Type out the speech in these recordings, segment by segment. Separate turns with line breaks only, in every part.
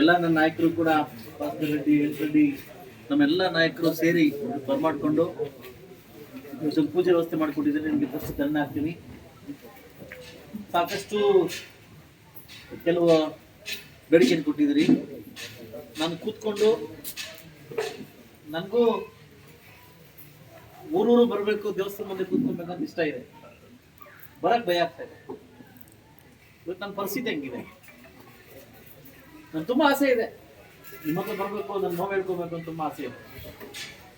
ಎಲ್ಲ ನನ್ನ ನಾಯಕರು ಕೂಡ ಭಾಸ್ಕರ್ ರೆಡ್ಡಿ ರೆಡ್ಡಿ, ನಮ್ಮೆಲ್ಲ ನಾಯಕರು ಸೇರಿ ಬರ್ಮಾಡ್ಕೊಂಡು ಸ್ವಲ್ಪ ಪೂಜೆ ವ್ಯವಸ್ಥೆ ಮಾಡಿಕೊಟ್ಟಿದ್ದೀನಿ ನಿಮಗೆ ಫಸ್ಟ್ ಧನ್ಯ ಹಾಕ್ತೀನಿ. ಸಾಕಷ್ಟು ಕೆಲವು ಬೇಡಿಕೆ ಕೊಟ್ಟಿದ್ದೀರಿ. ನಾನು ಕೂತ್ಕೊಂಡು ನನಗೂ ಊರೂರು ಬರಬೇಕು, ದೇವಸ್ಥಾನ ಮುಂದೆ ಕೂತ್ಕೊಬೇಕಂತ ಇಷ್ಟ ಇದೆ. ಬರಕ್ಕೆ ಭಯ ಆಗ್ತಾ ಇದೆ. ಇವತ್ತು ನನ್ನ ಪರಿಸ್ಥಿತಿ ಹೆಂಗಿದೆ? ನನ್ ತುಂಬ ಆಸೆ ಇದೆ. ನಿಮ್ಮ ಬರಬೇಕು ನನ್ನ ನೋವು ಹೇಳ್ಕೋಬೇಕು ಅಂತ ತುಂಬ ಆಸೆ ಇದೆ.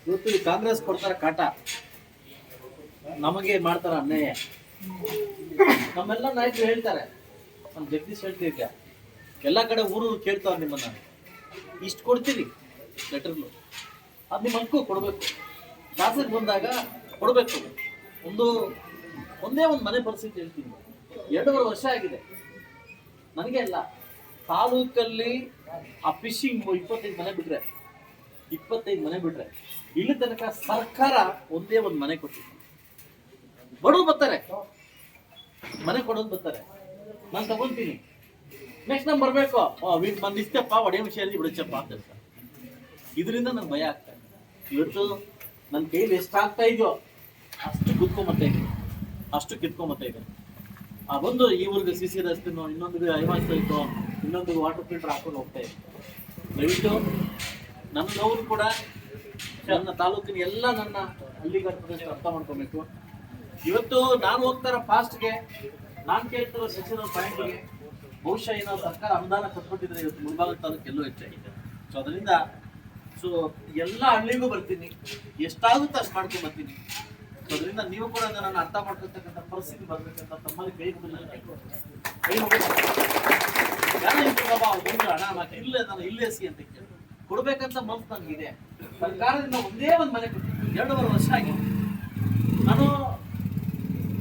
ಇವತ್ತು ಈ ಕಾಂಗ್ರೆಸ್ ಕೊಡ್ತಾರ ಕಾಟ. ನಮಗೆ ಮಾಡ್ತಾರ ಅನ್ಯಾಯ. ನಮ್ಮೆಲ್ಲ ನಾಯಕರು ಹೇಳ್ತಾರೆ. ನಮ್ಮ ಜಗದೀಶ್ ಹೇಳ್ತಿದ್ದೆ. ಎಲ್ಲ ಕಡೆ ಊರು ಕೇಳ್ತಾವ ನಿಮ್ಮನ್ನ. ಇಷ್ಟು ಕೊಡ್ತೀರಿ ಲೆಟರ್ಲು ಅದು ನಿಮ್ಮ ಹಕ್ಕು ಕೊಡಬೇಕು. ಶಾಸಕ ಬಂದಾಗ ಕೊಡಬೇಕು. ಒಂದು, ಒಂದೇ ಒಂದು ಮನೆ ಪರಿಸ್ಥಿತಿ ಹೇಳ್ತೀನಿ. ಎರಡೂವರೆ ವರ್ಷ ಆಗಿದೆ. ನನಗೆ ಅಲ್ಲ. ತಾಲೂಕಲ್ಲಿ ಆ ಫಿಶಿಂಗ್ ಇಪ್ಪತ್ತೈದು ಮನೆ ಬಿಟ್ರೆ, ಇಪ್ಪತ್ತೈದು ಮನೆ ಬಿಟ್ರೆ, ಇಲ್ಲಿ ತನಕ ಸರ್ಕಾರ ಒಂದೇ ಒಂದು ಮನೆ ಕೊಟ್ಟಿದೆ. ಬಡವ್ರು ಬರ್ತಾರೆ. ಮನೆ ಕೊಡೋದು ಬರ್ತಾರೆ. ನಾನು ತಗೊಂತೀನಿ. ನೆಕ್ಸ್ಟ್ ನಾನು ಬರಬೇಕು. ಬಂದಿಸ್ತಪ್ಪ ಒಡೆಯ ವಿಷಯದಲ್ಲಿ ಬಿಡಚ್ಚಪ್ಪ ಅಂತ ಹೇಳ್ತಾರೆ. ಇದರಿಂದ ನಂಗೆ ಭಯ ಆಗ್ತಾ ಇದೆ. ಇವತ್ತು ನನ್ನ ಕೈಲಿ ಎಷ್ಟಾಗ್ತಾ ಇದೆಯೋ, ಅಷ್ಟು ಕುತ್ಕೊಂಬತ್ತಾ ಅಷ್ಟು ಕಿತ್ಕೊಂಬತ್ತಾ ಇದೆ ಬಂದು ಈ ಊರಿಗೆ ಸಿ ಸಿ ರಸ್ತೆನೋ ಇನ್ನೊಂದು ಐವಾಸ್ ಇತ್ತು ಇನ್ನೊಂದು ವಾಟರ್ ಫಿಲ್ಟರ್ ಹಾಕೊಂಡು ಹೋಗ್ತಾ ಇತ್ತು ದಯವಿಟ್ಟು ನನ್ನ ನೋವು ಕೂಡ ನನ್ನ ತಾಲೂಕಿನ ಎಲ್ಲ ನನ್ನ ಹಳ್ಳಿಗಾರ ಪ್ರದೇಶ ಅರ್ಥ ಮಾಡ್ಕೋಬೇಕು. ಇವತ್ತು ನಾನು ಹೋಗ್ತಾರ ಫಾಸ್ಟ್ಗೆ ನಾನು ಕೇಳ್ತಿರೋ ಸಚಿವ ಪಾಯಿಂಟ್ಗೆ ಬಹುಶಃ ಏನೋ ಸರ್ಕಾರ ಅನುದಾನ ಕೊಟ್ಬಿಟ್ಟಿದ್ರೆ ಇವತ್ತು ಮುಳಬಾಗ ತಾಲೂಕು ಎಲ್ಲೋ ಹೆಚ್ಚಾಗಿದೆ. ಸೊ ಅದರಿಂದ ಸೊ ಎಲ್ಲ ಹಳ್ಳಿಗೂ ಬರ್ತೀನಿ. ಎಷ್ಟಾಗುತ್ತೆ ಅಷ್ಟು ಮಾಡ್ಕೊಂಡು ಬರ್ತೀನಿ. ಅದರಿಂದ ನೀವು ಕೂಡ ನನ್ನ ಅರ್ಥ ಮಾಡ್ಕೊಳ್ತಕ್ಕಂಥ ಪರಿಸ್ಥಿತಿ ಬರ್ಬೇಕಂತ ತಮ್ಮಲ್ಲಿ ಕೈ. ಕೈ ನಾನು ಇಲ್ಲೇ ಸಿ ಅಂತ ಕೇಳಿ. ಕೊಡ್ಬೇಕಂತ ಮನಸ್ಸು ನನಗಿದೆ ಸರ್ಕಾರದಿಂದ ಒಂದೇ ಒಂದು ಮನೆ ಕೊಟ್ಟಿದ್ದೀನಿ, ಎರಡೂವರೆ ವರ್ಷ ಆಗಿದೆ. ನಾನು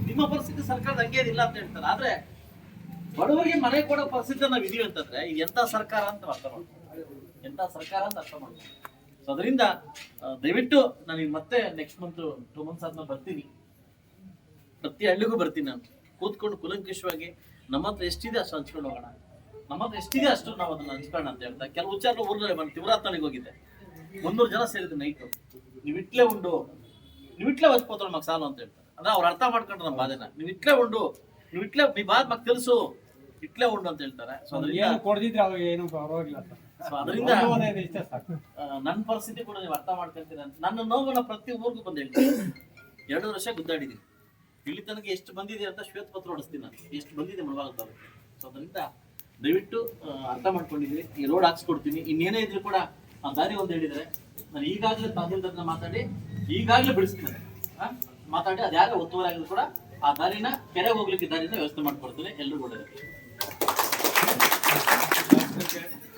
ನಿಮ್ಮ ಪರಿಸ್ಥಿತಿ ಸರ್ಕಾರದ ಹಂಗೆ ಇಲ್ಲ ಅಂತ ಹೇಳ್ತಾರೆ. ಆದ್ರೆ ಬಡವರಿಗೆ ಮನೆ ಕೊಡೋ ಪರಿಸ್ಥಿತಿ ನಾವು ಇದೀವಿ ಅಂತಂದ್ರೆ ಎಂತ ಸರ್ಕಾರ ಅಂತ ಅರ್ಥ ಮಾಡ್ಕೊಂಡು ಎಂತ ಸರ್ಕಾರ ಅಂತ ಅರ್ಥ ಮಾಡ್ಕೊಂಡು ಸೊ ಅದರಿಂದ ದಯವಿಟ್ಟು ನಾನು ಮತ್ತೆ ನೆಕ್ಸ್ಟ್ ಮಂತ್ ಟೂ ಮಂತ್ಸ್ ಆದ್ಮೇಲೆ ಬರ್ತೀನಿ. ಪ್ರತಿ ಹಳ್ಳಿಗೂ ಬರ್ತೀನಿ ನಾನು. ಕೂತ್ಕೊಂಡು ಕುಲಂಕುಷವಾಗಿ ನಮ್ಮ ಹತ್ರ ಎಷ್ಟಿದೆ ಅಷ್ಟು ಹಂಚ್ಕೊಂಡು ಹೋಗೋಣ. ನಮ್ಮ ಹತ್ರ ಎಷ್ಟಿದೆ ಅಷ್ಟು ನಾವು ಅದನ್ನ ಹಂಚ್ಕೋಣ ಅಂತ ಹೇಳ್ತಾ ಕೆಲವು ವಿಚಾರ ಊರ್ನಲ್ಲಿ ನಾನು ತಿವ್ರಾತ್ನಿಗೆ ಹೋಗಿದ್ದೆ ಮುನ್ನೂರು ಜನ ಸೇರಿದ್ದೆ ನೈಟು ನೀವು ಉಂಡು. ನೀವಿಟ್ಲೇ ಇಟ್ಲೇ ಹೊಚ್ಕೋತಾಳೆ ಸಾಲು ಅಂತ ಹೇಳ್ತಾರೆ. ಅಂದ್ರೆ ಅವ್ರು ಅರ್ಥ ಮಾಡ್ಕೊಂಡ್ರೆ ನಮ್ಮ ಬಾಧೆನ. ನೀವು ಉಂಡು ಉಂಡು. ನೀವು ಇಟ್ಲೇ ನೀ ಬಾದ್ ತಿಳಿಸು. ಇಟ್ಲೇ ಉಂಡು ಅಂತ ಹೇಳ್ತಾರೆ. ಸೊ ಅದರಿಂದ
ಏನು ಕೊಡ್ದಿದ್ರೆ ಅವಾಗ ಏನು ಪರವಾಗಿಲ್ಲ ಸರ್
ಸೊ ಅದರಿಂದ
ಒಂದು ಇಷ್ಟೇ ಸಾಕು.
ನನ್ನ ಪರಿಸ್ಥಿತಿ ಕೂಡ ನೀವು ಅರ್ಥ ಮಾಡ್ಕೊಂತೀರ ಅಂತ. ನನ್ನ ನೋವನ್ನ ಪ್ರತಿ ಊರಿಗೂ ಬಂದು ಹೇಳ್ತೀನಿ. ಎರಡು ವರ್ಷ ಗುದ್ದಾಡಿದ್ದೀನಿ ಇಲ್ಲಿ ತನಕ ಎಷ್ಟು ಬಂದಿದೆ ಅಂತ ಶ್ವೇತಪತ್ರ ಹೊಡಿಸ್ತೀನಿ ನಾನು. ಎಷ್ಟು ಬಂದಿದೆ ಮುಳುವಾಗ ಸೊ ಅದರಿಂದ ದಯವಿಟ್ಟು ಅರ್ಥ ಮಾಡ್ಕೊಂಡಿದ್ದೀನಿ ಈ ರೋಡ್ ಹಾಕ್ಸ್ಕೊಡ್ತೀನಿ. ಇನ್ನೇನೇ ಇದ್ರು ಕೂಡ ಆ ದಾರಿ ಒಂದು ಹೇಳಿದರೆ ನಾನು ಈಗಾಗಲೇ ತಹಸೀಲ್ದಾರ್ನ ಮಾತಾಡಿ ಈಗಾಗಲೇ ಬಿಡಿಸ್ತೀನಿ. ಮಾತಾಡಿ ಮಾತಾಡಿ ಅದ್ಯಾಗ ಒತ್ತುವರಿ ಆಗಿದ್ರು ಕೂಡ ಆ ದಾರಿನ ಕೆರೆಗೆ ಹೋಗ್ಲಿಕ್ಕೆ ದಾರಿನ ವ್ಯವಸ್ಥೆ ಮಾಡ್ಕೊಡ್ತೀನಿ. ಎಲ್ಲರೂ ಒಳ್ಳೆಯದು Okay.